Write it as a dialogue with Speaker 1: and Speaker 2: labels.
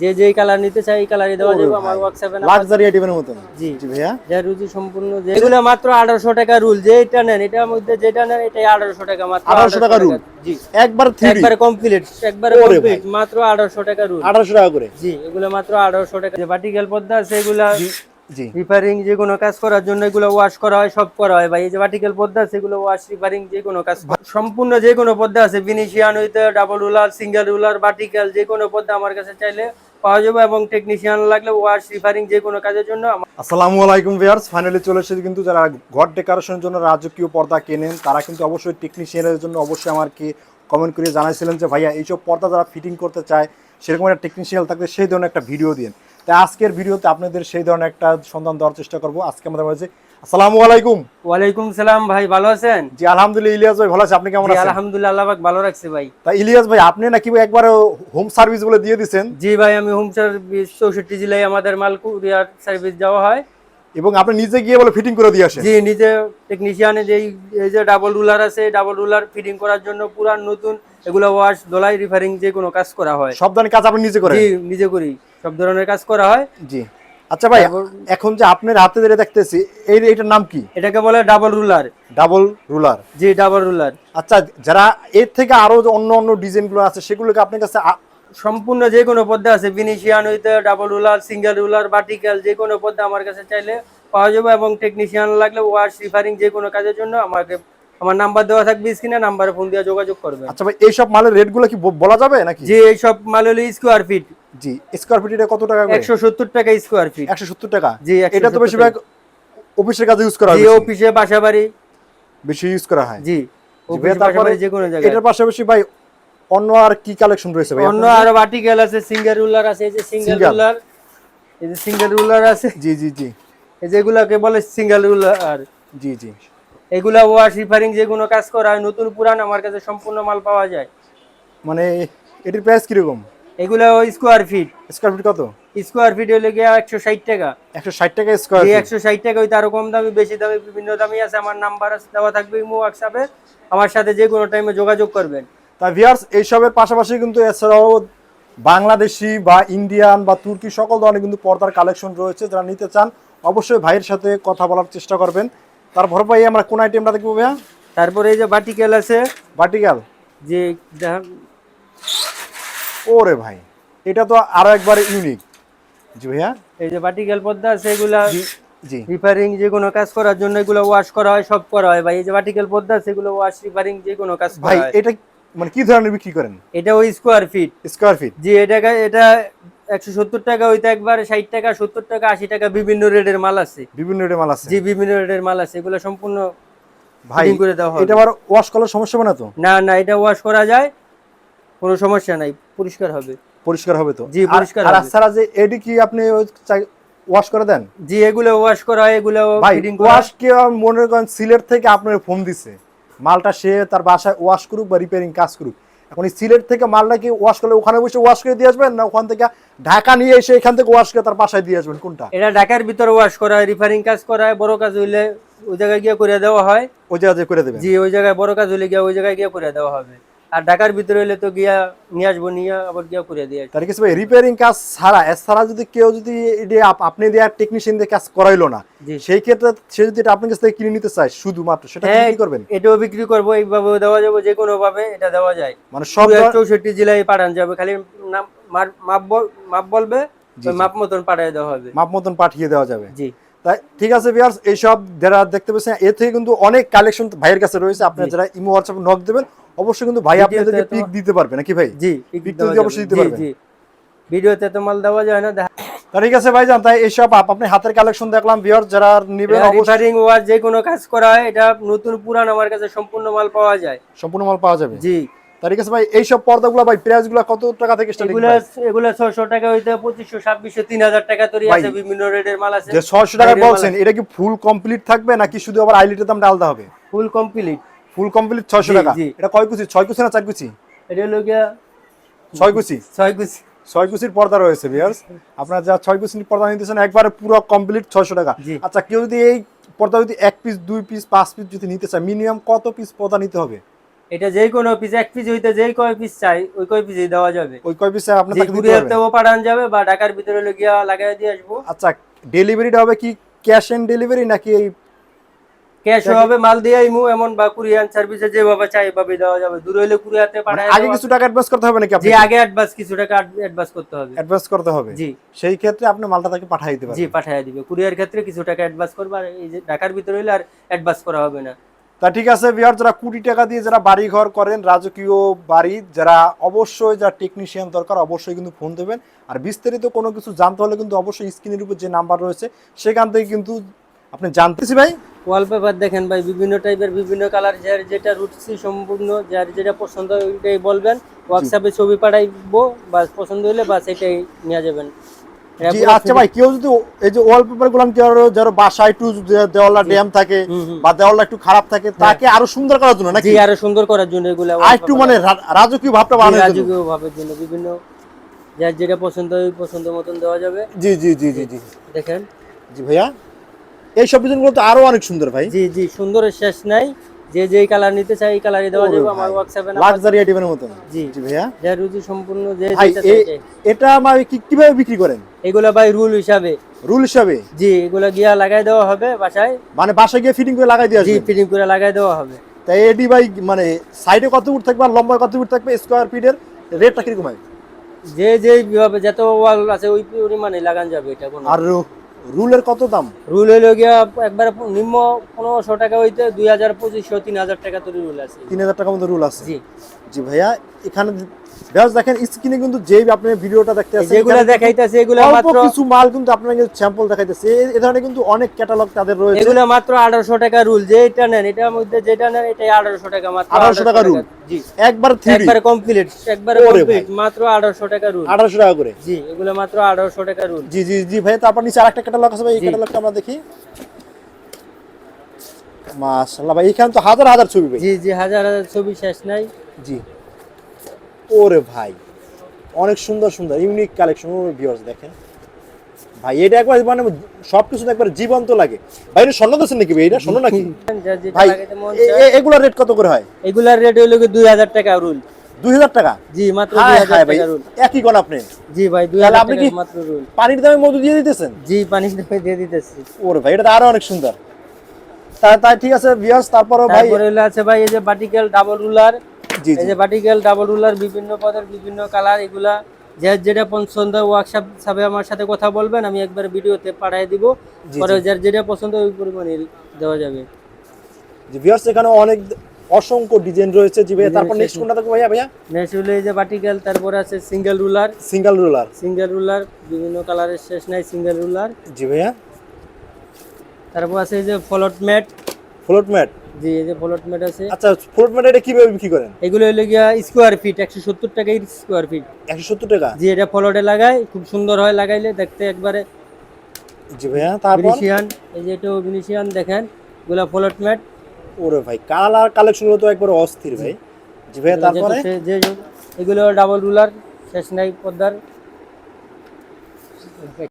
Speaker 1: যে যেই কালার নিতে চাই এই কালারই দেওয়া যাবে। আমার হোয়াটসঅ্যাপে
Speaker 2: লাক্সারি আইটেমের মতন।
Speaker 1: জি।
Speaker 2: জি ভাইয়া।
Speaker 1: যা রুচি সম্পূর্ণ যে এগুলো মাত্র আঠারোশো টাকা রুল যেটা নেন এটার মধ্যে যেটা নেন এটাই আঠারোশো টাকা মাত্র।
Speaker 2: 1800 টাকা rule?
Speaker 1: জি।
Speaker 2: একবার থ্রি
Speaker 1: একবারে কমপ্লিট একবারে কমপ্লিট মাত্র আঠারোশো টাকা রুল
Speaker 2: আঠারোশো টাকা করে।
Speaker 1: জি এগুলো মাত্র আঠারোশো টাকা। যে ভার্টিক্যাল পর্দা আছে এগুলা
Speaker 2: জি জি।
Speaker 1: রিপেয়ারিং যে কোনো কাজ করার জন্য এগুলো ওয়াশ করা হয় সব করা হয় ভাই। এই যে ভার্টিক্যাল পর্দা আছে এগুলো ওয়াশ রিপেয়ারিং যে কোনো কাজ সম্পূর্ণ যে কোনো পর্দা আছে ফিনিশিয়ান হইতে double ruler single ruler vertical যে কোনো পর্দা আমার কাছে চাইলে পাওয়া যাবে এবং টেকনিশিয়ান লাগলে ওয়াশ রিপেয়ারিং যে কোনো কাজের জন্য
Speaker 2: আসসালামু আলাইকুম ভিউয়ার্স ফাইনালি চলে এসেছে কিন্তু যারা ঘর ডেকোরেশনের জন্য রাজকীয় পর্দা কেনেন, তারা কিন্তু অবশ্যই টেকনিশিয়ানের জন্য অবশ্যই আমাকে কমেন্ট করে জানাইছিলেন যে, ভাইয়া, এইসব পর্দা যারা ফিটিং করতে চায়, সেরকম একটা টেকনিশিয়ান থাকলে সেই ধরনের একটা ভিডিও দিন তাই আজকের ভিডিওতে আপনাদের সেই ধরনের একটা সন্ধান দেওয়ার চেষ্টা করব। আজকে আমাদের মাঝে আসসালামু আলাইকুম।
Speaker 1: ওয়ালাইকুম সালাম ভাই ভালো আছেন?
Speaker 2: জি আলহামদুলিল্লাহ ইলিয়াস ভাই ভালো আছে। আপনি কেমন আছেন?
Speaker 1: আলহামদুলিল্লাহ আল্লাহ পাক ভালো রাখছে ভাই।
Speaker 2: তা ইলিয়াস ভাই আপনি নাকি একবার হোম সার্ভিস বলে দিয়ে
Speaker 1: জি ভাই আমি হোম সার্ভিস চৌষট্টি জেলায় আমাদের মাল কুরিয়ার সার্ভিস দেওয়া হয়।
Speaker 2: এবং আপনি নিজে গিয়ে বলে ফিটিং করে দিয়ে আসেন?
Speaker 1: জি নিজে টেকনিশিয়ানে যে এই যে ডাবল রুলার আছে ডাবল রুলার ফিটিং করার জন্য পুরান নতুন এগুলো ওয়াশ দোলাই রিফারিং যে কোনো কাজ করা হয়।
Speaker 2: সব ধরনের কাজ আপনি নিজে করেন?
Speaker 1: জি নিজে করি। সব ধরনের কাজ করা হয়।
Speaker 2: জি। আচ্ছা ভাই এখন যে আপনার হাতে ধরে দেখতেছি এই এটার নাম কি?
Speaker 1: এটাকে বলে ডাবল রুলার
Speaker 2: ডাবল রুলার
Speaker 1: জি ডাবল রুলার
Speaker 2: আচ্ছা যারা এর থেকে আরও অন্য অন্য ডিজাইনগুলো আছে সেগুলোকে আপনার কাছে
Speaker 1: সম্পূর্ণ যে কোনো পদ্মা আছে ফিনিশিয়ান হইতে double ruler single ruler vertical যে কোনো পদ্মা আমার কাছে চাইলে পাওয়া যাবে এবং টেকনিশিয়ান লাগলে ওয়াশ রিফারিং যে কোনো কাজের জন্য আমাকে আমার নাম্বার দেওয়া থাকবে স্ক্রিনে নাম্বারে ফোন দিয়ে যোগাযোগ করবেন।
Speaker 2: আচ্ছা ভাই এইসব মালের রেটগুলো কি বলা যাবে নাকি?
Speaker 1: জি এই সব মাল হলো স্কোয়ার ফিট
Speaker 2: জি স্কোয়ার ফিট এটা কত টাকা করে?
Speaker 1: একশো সত্তর টাকা স্কোয়ার ফিট
Speaker 2: একশো সত্তর টাকা?
Speaker 1: জি,
Speaker 2: এটা তো বেশিরভাগ অফিসের কাজে ইউজ করা হয়
Speaker 1: জি অফিসে বাসা বাড়ি।
Speaker 2: বেশি ইউজ করা হয়।
Speaker 1: জি অফিস
Speaker 2: ভাইয়া,
Speaker 1: বাসা বাড়ি যে কোনো জায়গায়।
Speaker 2: এটার পাশাপাশি ভাই অন্য আর কি কালেকশন রয়েছে ভাই?
Speaker 1: অন্য আর আরও ভার্টিক্যাল আছে সিঙ্গেল রুলার আছে এই যে সিঙ্গেল? রুলার এই যে সিঙ্গেল রুলার আছে।
Speaker 2: জি জি জি।
Speaker 1: এই যেগুলাকে বলে সিঙ্গেল রুলার
Speaker 2: জি জি।
Speaker 1: এগুলা ওয়াশ রিফারিং যে কোনো কাজ করা হয় নতুন পুরান আমার কাছে সম্পূর্ণ মাল পাওয়া যায়।
Speaker 2: মানে এটির প্রাইস কীরকম?
Speaker 1: এগুলা ওই স্কোয়ার ফিট
Speaker 2: স্কোয়ার ফিট কত?
Speaker 1: স্কোয়ার ফিট হলে গিয়ে একশো ষাট টাকা।
Speaker 2: একশো ষাট টাকা স্কোয়ার ফিট
Speaker 1: একশো ষাট টাকা হইতে আরও কম দামি বেশি দামি বিভিন্ন দামি আছে। আমার নাম্বার দেওয়া থাকবে ইমো হোয়াটসঅ্যাপে আমার সাথে যে কোনো টাইমে যোগাযোগ করবেন।
Speaker 2: তা ভিয়ার্স এইসবের পাশাপাশি কিন্তু এছাড়াও বাংলাদেশি বা ইন্ডিয়ান বা তুর্কি সকল ধরনের কিন্তু পর্দার কালেকশন রয়েছে। যারা নিতে চান অবশ্যই ভাইয়ের সাথে কথা বলার চেষ্টা করবেন। তারপর ভাই আমরা কোন আইটেমটা দেখব ভাইয়া?
Speaker 1: তারপরে এই যে ভার্টিক্যাল আছে।
Speaker 2: ভার্টিক্যাল
Speaker 1: যে
Speaker 2: ওরে ভাই এটা তো আরও একবার ইউনিক জি ভাইয়া?
Speaker 1: এই যে ভার্টিক্যাল পর্দা আছে এগুলা
Speaker 2: জি
Speaker 1: রিপেয়ারিং যে কোনো কাজ করার জন্য এগুলো ওয়াশ করা হয় সব করা হয়। ভাই এই যে ভার্টিক্যাল পর্দা আছে এগুলো ওয়াশ রিপেয়ারিং যে কোনো কাজ
Speaker 2: ভাই
Speaker 1: করা হয়।
Speaker 2: এটা মানে কি ধরনের বিক্রি করেন?
Speaker 1: এটা ওই স্কোয়ার ফিট
Speaker 2: স্কোয়ার ফিট
Speaker 1: জি এটা এটা একশো সত্তর টাকা একবার ষাট টাকা সত্তর টাকা আশি টাকা বিভিন্ন রেটের মাল আছে।
Speaker 2: বিভিন্ন রেটে মাল আছে।
Speaker 1: জি বিভিন্ন রেটের মাল আছে। এগুলো সম্পূর্ণ
Speaker 2: ভাই
Speaker 1: করে দেওয়া হবে।
Speaker 2: এটা আবার ওয়াশ করার সমস্যা হবে না তো?
Speaker 1: না না এটা ওয়াশ করা যায় কোনো সমস্যা নাই পরিষ্কার হবে।
Speaker 2: পরিষ্কার হবে তো?
Speaker 1: জি, পরিষ্কার
Speaker 2: আর
Speaker 1: হবে।
Speaker 2: ছাড়া যে এডি কি আপনি ওয়াশ করে দেন?
Speaker 1: জি এগুলো ওয়াশ করা হয় এগুলো ফিটিং করা
Speaker 2: ওয়াশ কে মনে করেন সিলেট থেকে আপনার ফোন দিছে। মালটা সে তার বাসায় ওয়াশ করুক বা রিপেয়ারিং কাজ করুক। এখন এই সিলেট থেকে মাল নাকি ওয়াশ করলে ওখানে বসে ওয়াশ করে দিয়ে আসবেন না ওখান থেকে ঢাকা নিয়ে এসে এখান থেকে ওয়াশ করে তার বাসায় দিয়ে আসবেন? কোনটা?
Speaker 1: এটা ঢাকার ভিতরে ওয়াশ করা হয় রিফারিং কাজ করা হয় বড় কাজ হইলে ওই জায়গায় গিয়ে করে দেওয়া হয়।
Speaker 2: ওই জায়গায় করে দেবে
Speaker 1: জি ওই জায়গায় বড় কাজ হইলে গিয়ে ওই জায়গায় গিয়ে করে দেওয়া হবে। আর ঢাকার ভিতরে হইলে তো গিয়া নিয়ে আসব নিয়ে আবার গিয়া করে দিয়ে
Speaker 2: তার কিছু রিপেয়ারিং কাজ ছাড়া এছাড়া যদি কেউ যদি আপনি দেওয়া টেকনিশিয়ান দিয়ে কাজ করাইলো না সেই ক্ষেত্রে সে যদি এটা আপনার কাছ থেকে কিনে নিতে চায় শুধুমাত্র সেটা
Speaker 1: হ্যাঁ
Speaker 2: কি করবেন?
Speaker 1: এটাও বিক্রি করব এইভাবে দেওয়া যাবে যে কোনো ভাবে এটা দেওয়া যায়।
Speaker 2: মানে সব
Speaker 1: চৌষট্টি জেলায় পাঠানো যাবে খালি নাম মাপ বল- মাপ বলবে মাপ মতন পাঠিয়ে দেওয়া হবে।
Speaker 2: মাপ মতন পাঠিয়ে দেওয়া যাবে।
Speaker 1: জি।
Speaker 2: তাই ঠিক আছে ভিউয়ার্স এইসব যারা দেখতে পাচ্ছেন এর থেকে কিন্তু অনেক কালেকশন ভাইয়ের কাছে রয়েছে। আপনারা যারা ইমো হোয়াটসঅ্যাপ নক দেবেন অবশ্যই কিন্তু ভাই
Speaker 1: ভিডিওতে
Speaker 2: আপনাদেরকে পিক দিতে পারবে নাকি ভাই?
Speaker 1: জি
Speaker 2: পিক তো অবশ্যই দিতে
Speaker 1: জি,
Speaker 2: পারবেন।
Speaker 1: জি। ভিডিওতে তো মাল দেওয়া যায় না
Speaker 2: ঠিক আছে ভাই জান তাই এইসব আপ- আপনি হাতের কালেকশন দেখলাম ভিউয়ার্স যারা নেবেন অবশ্যই
Speaker 1: রিপেয়ারিং ওয়ার যে কোনো কাজ করা হয় এটা নতুন পুরান আমার কাছে সম্পূর্ণ মাল পাওয়া যায়।
Speaker 2: সম্পূর্ণ মাল পাওয়া যাবে?
Speaker 1: জি।
Speaker 2: ঠিক আছে ভাই এইসব পর্দাগুলো ভাই প্রাইসগুলো কত টাকা থেকে স্টার্টিং
Speaker 1: এগুলা এগুলা ছয়শো টাকা হইতে পঁচিশশো ছাব্বিশশো তিন হাজার টাকা তৈরি আছে বিভিন্ন রেটের মাল আছে।
Speaker 2: যে 600 টাকা বলছেন এটা কি ফুল কমপ্লিট থাকবে নাকি শুধু আবার আইলিটের দামটা আলাদা হবে?
Speaker 1: ফুল কমপ্লিট
Speaker 2: ফুল কমপ্লিট 600 টাকা। এটা কয় কুচি? 6 কুচি না 4 কুচি?
Speaker 1: এটা হলো গিয়া
Speaker 2: 6 কুচি?
Speaker 1: ছয় কুচি।
Speaker 2: ছয় কুচির পর্দা রয়েছে ভিউয়ার্স আপনারা যা ছয় কুচির পর্দা নিতেছেন একবারে পুরো কমপ্লিট ছয়শো টাকা। আচ্ছা কেউ যদি এই পর্দা যদি এক পিস দুই পিস পাঁচ পিস যদি নিতে চায় মিনিমাম কত পিস পর্দা নিতে হবে?
Speaker 1: এটা যে কোনো পিস এক পিস হইতে যেই কয় পিস চাই ওই কয় পিসই দেওয়া যাবে।
Speaker 2: ওই কয় পিসে আপনি তাকে দিতে পারবেন।
Speaker 1: কুরিয়ারতেও পাঠানো যাবে বা ঢাকার ভিতরে হলে গিয়া লাগাই দিয়ে আসব।
Speaker 2: আচ্ছা ডেলিভারিটা হবে কি ক্যাশ অন ডেলিভারি নাকি এই
Speaker 1: ক্যাশ হবে মাল দিয়ে আইমু এমন বা কুরিয়ার সার্ভিসে যেভাবে চাই এভাবে দেওয়া যাবে। দূর হইলে কুরিয়ারতে
Speaker 2: মানে
Speaker 1: পাঠায়
Speaker 2: আগে কিছু টাকা অ্যাডভান্স করতে হবে নাকি
Speaker 1: জি আগে অ্যাডভান্স কিছু টাকা অ্যাডভান্স করতে হবে।
Speaker 2: অ্যাডভান্স করতে হবে?
Speaker 1: জি।
Speaker 2: সেই ক্ষেত্রে আপনি মালটা তাকে পাঠিয়ে দিতে
Speaker 1: জি পাঠিয়ে দিবে। কুরিয়ার ক্ষেত্রে কিছু টাকা অ্যাডভান্স করবে আর এই যে ঢাকার ভিতরে হইলে আর অ্যাডভান্স করা হবে না।
Speaker 2: তা ঠিক আছে বিহার যারা কোটি টাকা দিয়ে যারা বাড়ি ঘর করেন রাজকীয় বাড়ি যারা অবশ্যই যারা টেকনিশিয়ান দরকার অবশ্যই কিন্তু ফোন দেবেন। আর বিস্তারিত কোনো কিছু জানতে হলে কিন্তু অবশ্যই স্ক্রিনের উপর যে নাম্বার রয়েছে সেখান থেকে কিন্তু আপনি জানতেছি ভাই?
Speaker 1: ওয়ালপেপার দেখেন ভাই বিভিন্ন টাইপের বিভিন্ন কালার যার যেটা রুচি সম্পূর্ণ যার যেটা পছন্দ হয় ওইটাই বলবেন। হোয়াটসঅ্যাপে ছবি পাঠাইবো বা পছন্দ হলে বা সেটাই নিয়ে যাবেন।
Speaker 2: আচ্ছা ভাই কেউ যদি এই যে ওয়ালপেপারগুলো যারা বাসায় একটু দেওয়ালা ড্যাম থাকে। বা একটু খারাপ থাকে তাকে আরও সুন্দর করার জন্য নাকি?
Speaker 1: আরও সুন্দর করার জন্য এগুলো
Speaker 2: আর একটু মানে রাজকীয় ভাবটা বানানোর জন্য।
Speaker 1: রাজকীয় ভাবের জন্য বিভিন্ন যার যেটা পছন্দ হয় ওই পছন্দ মতন দেওয়া যাবে।
Speaker 2: জি জি জি জি জি।
Speaker 1: দেখেন।
Speaker 2: জি ভাইয়া? এই সব ডিজাইনগুলো তো আরও অনেক সুন্দর ভাই।
Speaker 1: জি জি সুন্দরের শেষ নাই। যে যেই কালার নিতে চাই এই কালারই দেওয়া যাবে আমার নাম্বার।
Speaker 2: লাক্সারি আইটেমের মতো
Speaker 1: জি।
Speaker 2: জি ভাইয়া।
Speaker 1: যার রুচি সম্পূর্ণ যে
Speaker 2: ভাই
Speaker 1: যেটা
Speaker 2: এ-
Speaker 1: চাই
Speaker 2: এটা আমার কি কীভাবে বিক্রি করেন?
Speaker 1: এগুলো ভাই রুল হিসাবে।
Speaker 2: রুল হিসাবে?
Speaker 1: জি এগুলো গিয়া লাগাই দেওয়া হবে বাসায়।
Speaker 2: মানে বাসায় গিয়ে ফিটিং করে লাগাই দিয়ে
Speaker 1: জি ফিটিং করে লাগাই দেওয়া হবে।
Speaker 2: তাই এডি ভাই মানে সাইডে কত ফুট থাকবে আর লম্বায় কত ফুট থাকবে? স্কোয়ার ফিটের রেটটা কীরকম হয়
Speaker 1: যে যে যত ওয়াল আছে ওই পরিমাণে লাগান যাবে এটা কোনো।
Speaker 2: আর রুলের কত দাম?
Speaker 1: রুল হইল গিয়া একবারে নিম্ন পনেরোশো টাকা হইতে দুই হাজার পঁচিশশো তিন হাজার টাকা তো রুল আছে।
Speaker 2: তিন হাজার টাকা মতো রুল আছে?
Speaker 1: জি।
Speaker 2: জি ভাইয়া এখানে বেশ দেখেন স্ক্রিনে কিন্তু যেই আপনি ভিডিওটা দেখতে আছেন
Speaker 1: যেগুলো
Speaker 2: কিন্তু
Speaker 1: এগুলো মাত্র
Speaker 2: কিছু মাল কিন্তু আপনার স্যাম্পল দেখাইতেছে। এ- এ ধরনের কিন্তু অনেক ক্যাটালগ তাদের রয়েছে।
Speaker 1: এগুলো মাত্র আঠারোশো টাকা রুল যে এটা নেন এটার মধ্যে যেটা নেন এটাই আঠারোশো টাকা মাত্র।
Speaker 2: 1800 টাকা rule?
Speaker 1: জি।
Speaker 2: একবার থ্রি
Speaker 1: একবারে কমপ্লিট একবারে কমপ্লিট মাত্র আঠারোশো টাকা রুল
Speaker 2: আঠারোশো টাকা করে।
Speaker 1: জি এগুলো মাত্র আঠারোশো টাকা রুল
Speaker 2: জি জি জি ভাই তারপর নিচে আরেকটা ক্যাটালগ আছে ভাই এই ক্যাটালগটা আমরা দেখি। মাশাআল্লাহ ভাই এখানে তো হাজার হাজার ছবি ভাই।
Speaker 1: জি জি হাজার হাজার ছবি শেষ নাই।
Speaker 2: জি। ওরে ভাই অনেক সুন্দর সুন্দর ইউনিক কালেকশন ভিউয়ার্স দেখেন। ভাই এটা একবার মানে সব কিছু একবার জীবন্ত লাগে। ভাই এটা স্বর্ণ দিচ্ছেন নাকি এটা স্বর্ণ নাকি? ভাই
Speaker 1: লাগাইতে
Speaker 2: এ-
Speaker 1: চায়।
Speaker 2: এ- এগুলোর রেট কত করে হয়?
Speaker 1: এগুলার রেট দুই হাজার টাকা রুল
Speaker 2: দুই হাজার টাকা?
Speaker 1: জি মাত্র দুই
Speaker 2: হায়
Speaker 1: হাজার
Speaker 2: হায় ভাই
Speaker 1: টাকা রুল
Speaker 2: একই কোন আপনি?
Speaker 1: জি ভাই দুই
Speaker 2: তাহলে
Speaker 1: হাজার
Speaker 2: আপনি
Speaker 1: টাকা
Speaker 2: কি-
Speaker 1: মাত্র রুল
Speaker 2: পানির দামে মধু দিয়ে দিতেছেন?
Speaker 1: জি পানি দামে দিয়ে দিতেছি।
Speaker 2: ওরে ভাই এটা তো আরও অনেক সুন্দর। তাই তাই ঠিক আছে ভিউয়ার্স তারপরে ভাই
Speaker 1: তারপরে আছে ভাই এই যে বাটিকেল ডাবল রুলার
Speaker 2: জি
Speaker 1: এই যে বাটিকেল ডাবল রুলার বিভিন্ন পদের বিভিন্ন কালার এগুলা যার যেটা পছন্দ ওয়ার্কশপ আমার সাথে কথা বলবেন আমি একবার ভিডিওতে পাঠিয়ে দিব।
Speaker 2: জি,
Speaker 1: পরে যার যেটা পছন্দ ওই পরিমাণে দেওয়া যাবে।
Speaker 2: জি ভিউয়ার্স এখানে অনেক অসংখ্য ডিজাইন রয়েছে জি ভাইয়া। তারপর
Speaker 1: শেষ
Speaker 2: নেক্সট কোনটা থাকবে ভাইয়া ভাইয়া?
Speaker 1: নেক্সট হলো এই যে তারপরে আছে single ruler
Speaker 2: single ruler
Speaker 1: single ruler বিভিন্ন কালারের শেষ নাই সিঙ্গেল রুলার
Speaker 2: জি ভাইয়া।
Speaker 1: তারপর আছে এই যে ফ্লোট ম্যাট
Speaker 2: ফ্লোট ম্যাট
Speaker 1: জি এই যে ফ্লোট ম্যাট আছে।
Speaker 2: আচ্ছা ফ্লোট ম্যাট এটা কীভাবে বিক্রি করেন?
Speaker 1: এগুলো হলো গিয়া স্কোয়ার ফিট একশো সত্তর টাকা স্কোয়ার ফিট
Speaker 2: একশো সত্তর টাকা?
Speaker 1: জি এটা ফ্লোটে লাগাই খুব সুন্দর হয় লাগাইলে দেখতে একবারে
Speaker 2: জি ভাইয়া তারপর?
Speaker 1: ভিনিশিয়ান এই যে এটাও ভিনিশিয়ান দেখেন এগুলো ফ্লোট ম্যাট
Speaker 2: ওরে ভাই কালার কালেকশন তো একবার অস্থির ভাই। জি ভাইয়া তারপরে?
Speaker 1: যে এগুলো ডাবল রুলার শেষ নাই পদ্মার।